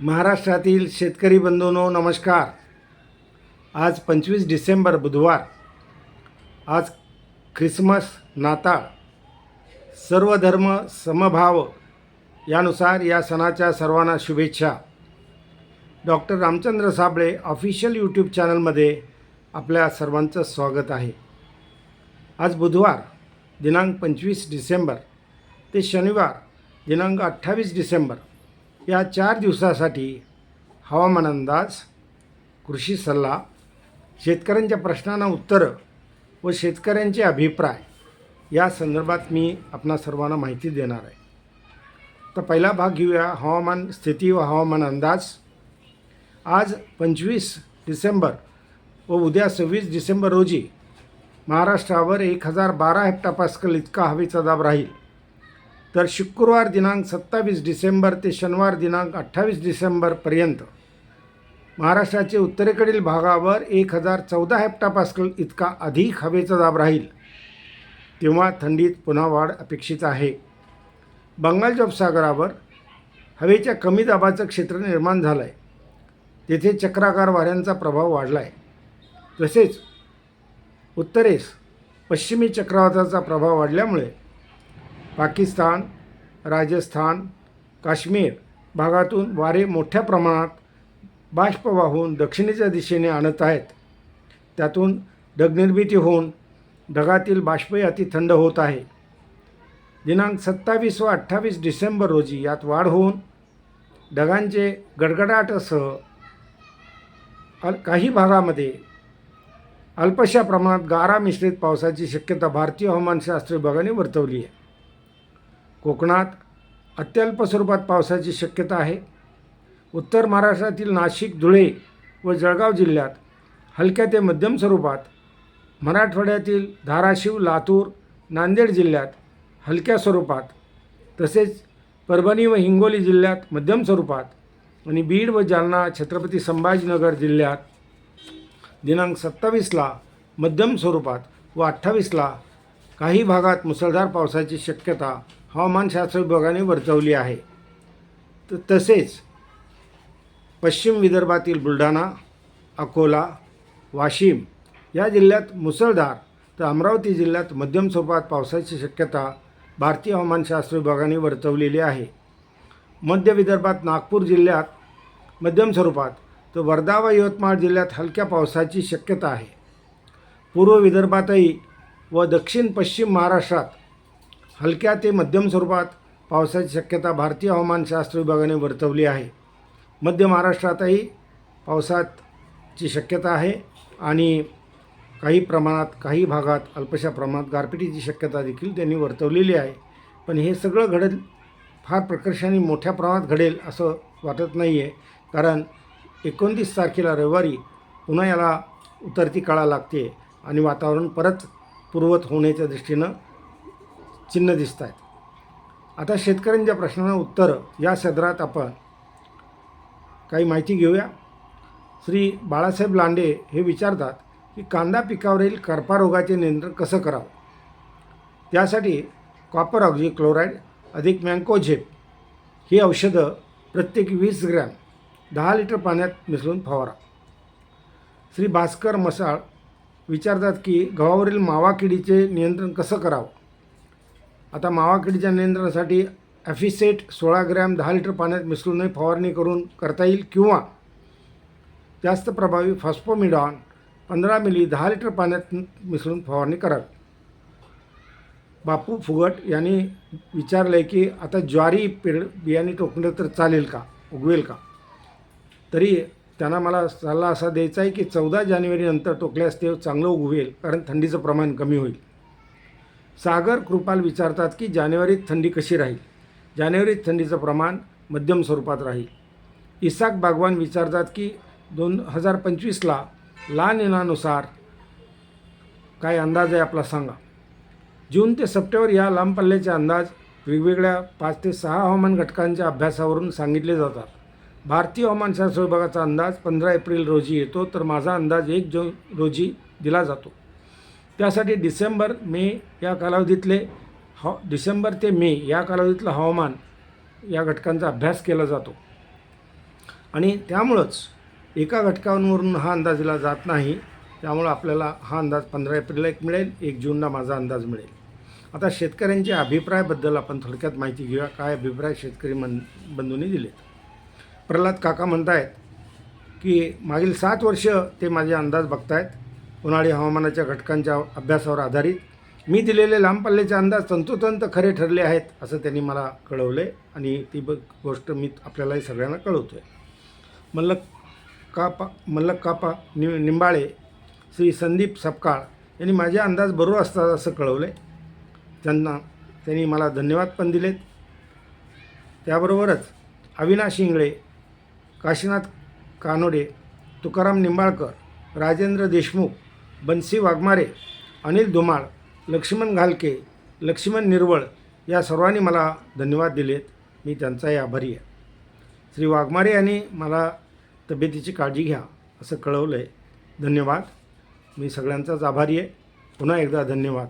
महाराष्ट्रातील शेतकरी बंधूंनो नमस्कार. आज पंचवीस डिसेंबर बुधवार. आज ख्रिसमस नाताळ सर्व धर्म समभाव यानुसार या सणाच्या सर्वांना शुभेच्छा. Doctor Ramchandra Sable official YouTube चॅनलमध्ये आपल्या सर्वांचं स्वागत आहे. आज बुधवार दिनांक पंचवीस डिसेंबर ते शनिवार दिनांक अठ्ठावीस डिसेंबर या चार दिवसासाठी हवामान अंदाज कृषी सल्ला शेतकऱ्यांच्या प्रश्नांना उत्तरं व शेतकऱ्यांचे अभिप्राय या संदर्भात मी आपणा सर्वांना माहिती देणार आहे. तर पहिला भाग घेऊया हवामान स्थिती व हवामान अंदाज. आज पंचवीस डिसेंबर व उद्या सव्वीस डिसेंबर रोजी महाराष्ट्रावर एक हजार बारा हेक्टापास्कल इतका हवेचा दाब राहील. तर शुक्रवार दिनांक सत्तावीस डिसेंबर ते शनिवार दिनांक अठ्ठावीस डिसेंबरपर्यंत महाराष्ट्राचे उत्तरेकडील भागावर एक हजार चौदा हेप्टापास्कल इतका अधिक हवेचा दाब राहील. तेव्हा थंडीत पुन्हा वाढ अपेक्षित आहे. बंगालच्या उपसागरावर हवेच्या कमी दाबाचं क्षेत्र निर्माण झालं आहे तेथे चक्राकार वाऱ्यांचा प्रभाव वाढला आहे तसेच उत्तरेस पश्चिमी चक्रवाताचा प्रभाव वाढल्यामुळे पाकिस्तान राजस्थान काश्मीर भागातून वारे मोठ्या प्रमाणात बाष्प वाहून दक्षिणेच्या दिशेने आणत आहेत. त्यातून ढगनिर्मिती होऊन ढगातील बाष्पही अति थंड होत आहे. दिनांक सत्तावीस व अठ्ठावीस डिसेंबर रोजी यात वाढ होऊन ढगांचे गडगडाटासह अल काही भागामध्ये अल्पशा प्रमाणात गारा मिश्रित पावसाची शक्यता भारतीय हवामानशास्त्र विभागाने वर्तवली आहे. कोकणात अत्यल्प स्वरूपात पावसाची शक्यता आहे. उत्तर महाराष्ट्रातील नाशिक धुळे व जळगाव जिल्ह्यात हलक्या ते मध्यम स्वरूपात मराठवाड्यातील धाराशिव लातूर नांदेड जिल्ह्यात हलक्या स्वरूपात तसेच परभणी व हिंगोली जिल्ह्यात मध्यम स्वरूपात आणि बीड व जालना छत्रपती संभाजीनगर जिल्ह्यात दिनांक सत्तावीसला मध्यम स्वरूपात व अठ्ठावीसला काही भागात मुसळधार पावसाची शक्यता हवामानशास्त्र विभागाने वर्तवली आहे. तर तसेच पश्चिम विदर्भातील बुलढाणा अकोला वाशिम या जिल्ह्यात मुसळधार तर अमरावती जिल्ह्यात मध्यम स्वरूपात पावसाची शक्यता भारतीय हवामानशास्त्र विभागाने वर्तवलेली आहे. मध्य विदर्भात नागपूर जिल्ह्यात मध्यम स्वरूपात तर वर्धा व यवतमाळ जिल्ह्यात हलक्या पावसाची शक्यता आहे. पूर्व विदर्भातही व दक्षिण पश्चिम महाराष्ट्रात हलक्या ते मध्यम स्वरूपात पावसाची शक्यता भारतीय हवामानशास्त्र विभागाने वर्तवली आहे. मध्य महाराष्ट्रातही पावसाची शक्यता आहे आणि काही प्रमाणात काही भागात अल्पशा प्रमाणात गारपिटीची शक्यता देखील त्यांनी वर्तवलेली आहे. पण हे सगळं घडेल फार प्रकर्षाने मोठ्या प्रमाणात घडेल असं वाटत नाही आहे कारण एकोणतीस तारखेला रविवारी पुन्हा याला उतरती काळा लागते आणि वातावरण परत पूर्वत होण्याच्या दृष्टीनं चिन्ह दिसत आहेत आता शेतकऱ्यांच्या प्रश्नांना उत्तरं या सदरात आपण काही माहिती घेऊया. श्री बाळासाहेब लांडे हे विचारतात की कांदा पिकावरील कर्पारोगाचे नियंत्रण कसं करावं? त्यासाठी कॉपर ऑक्झी क्लोराईड अधिक मँकोझेप ही औषधं प्रत्येकी वीस ग्रॅम दहा लिटर पाण्यात मिसळून फवारा. श्री भास्कर मसाळ विचारतात की गव्हावरील मावा किडीचे नियंत्रण कसं करावं? आता मावाकिडीच्या नियंत्रणासाठी ॲफिसेट सोळा ग्रॅम दहा लिटर पाण्यात मिसळूनही फवारणी करून करता येईल किंवा जास्त प्रभावी फॉस्फोमिडॉन पंधरा मिली दहा लिटर पाण्यात मिसळून फवारणी करावी बापू फुगट यांनी विचारलं आहे की आता ज्वारी पेड बियाणे टोकलं तर चालेल का? उगवेल का? तरी त्यांना मला सल्ला असा द्यायचा आहे की चौदा जानेवारीनंतर टोकल्यास ते चांगलं उगवेल कारण थंडीचं प्रमाण कमी होईल. सागर कृपाल विचारतात की जानेवारीत थंडी कशी राहील? जानेवारीत थंडीचं प्रमाण मध्यम स्वरूपात राहील. इसाक बागवान विचारतात की दोन हजार पंचवीसला लहान इनानुसार काय अंदाज आहे आपला सांगा. जून ते सप्टेंबर या लांब पल्ल्याचे अंदाज वेगवेगळ्या पाच ते सहा हवामान घटकांच्या अभ्यासावरून सांगितले जातात. भारतीय हवामानशास्त्र विभागाचा अंदाज पंधरा एप्रिल रोजी येतो तर माझा अंदाज एक जून रोजी दिला जातो. त्यासाठी डिसेंबर मे या कालावधीतले ह डिसेंबर ते मे या कालावधीतलं हवामान या घटकांचा अभ्यास केला जातो. आणि त्यामुळंच एका घटकांवरून हा अंदाज दिला जात नाही. त्यामुळं आपल्याला हा अंदाज पंधरा एप्रिलला एक मिळेल एक जूनला माझा अंदाज मिळेल. आता शेतकऱ्यांच्या अभिप्रायाबद्दल आपण थोडक्यात माहिती घेऊया. काय अभिप्राय शेतकरी मन बंधूंनी दिलेत? प्रल्हाद काका म्हणतायत की मागील सात वर्ष ते माझे अंदाज बघतायत. उन्हाळी हवामानाच्या घटकांच्या अभ्यासावर आधारित. मी दिलेले लांब पल्ल्याचे अंदाज तंतोतंत खरे ठरले आहेत असं त्यांनी मला कळवलं आहे आणि ती ब गोष्ट मी आपल्यालाही सगळ्यांना कळवतो आहे मल्लक कापा मल्लक कापा नि निंबाळे श्री संदीप सपकाळ यांनी माझे अंदाज बरोबर असतात असं कळवलं आहे त्यांना त्यांनी मला धन्यवाद पण दिलेत. त्याबरोबरच अविनाश इंगळे काशीनाथ कानोडे तुकाराम निंबाळकर राजेंद्र देशमुख बन्सी वाघमारे अनिल धुमाळ लक्ष्मण घालके लक्ष्मण निर्वळ या सर्वांनी मला धन्यवाद दिलेत. मी त्यांचाही आभारी आहे. श्री वाघमारे यांनी मला तब्येतीची काळजी घ्या असं कळवलं आहे धन्यवाद. मी सगळ्यांचाच आभारी आहे. पुन्हा एकदा धन्यवाद.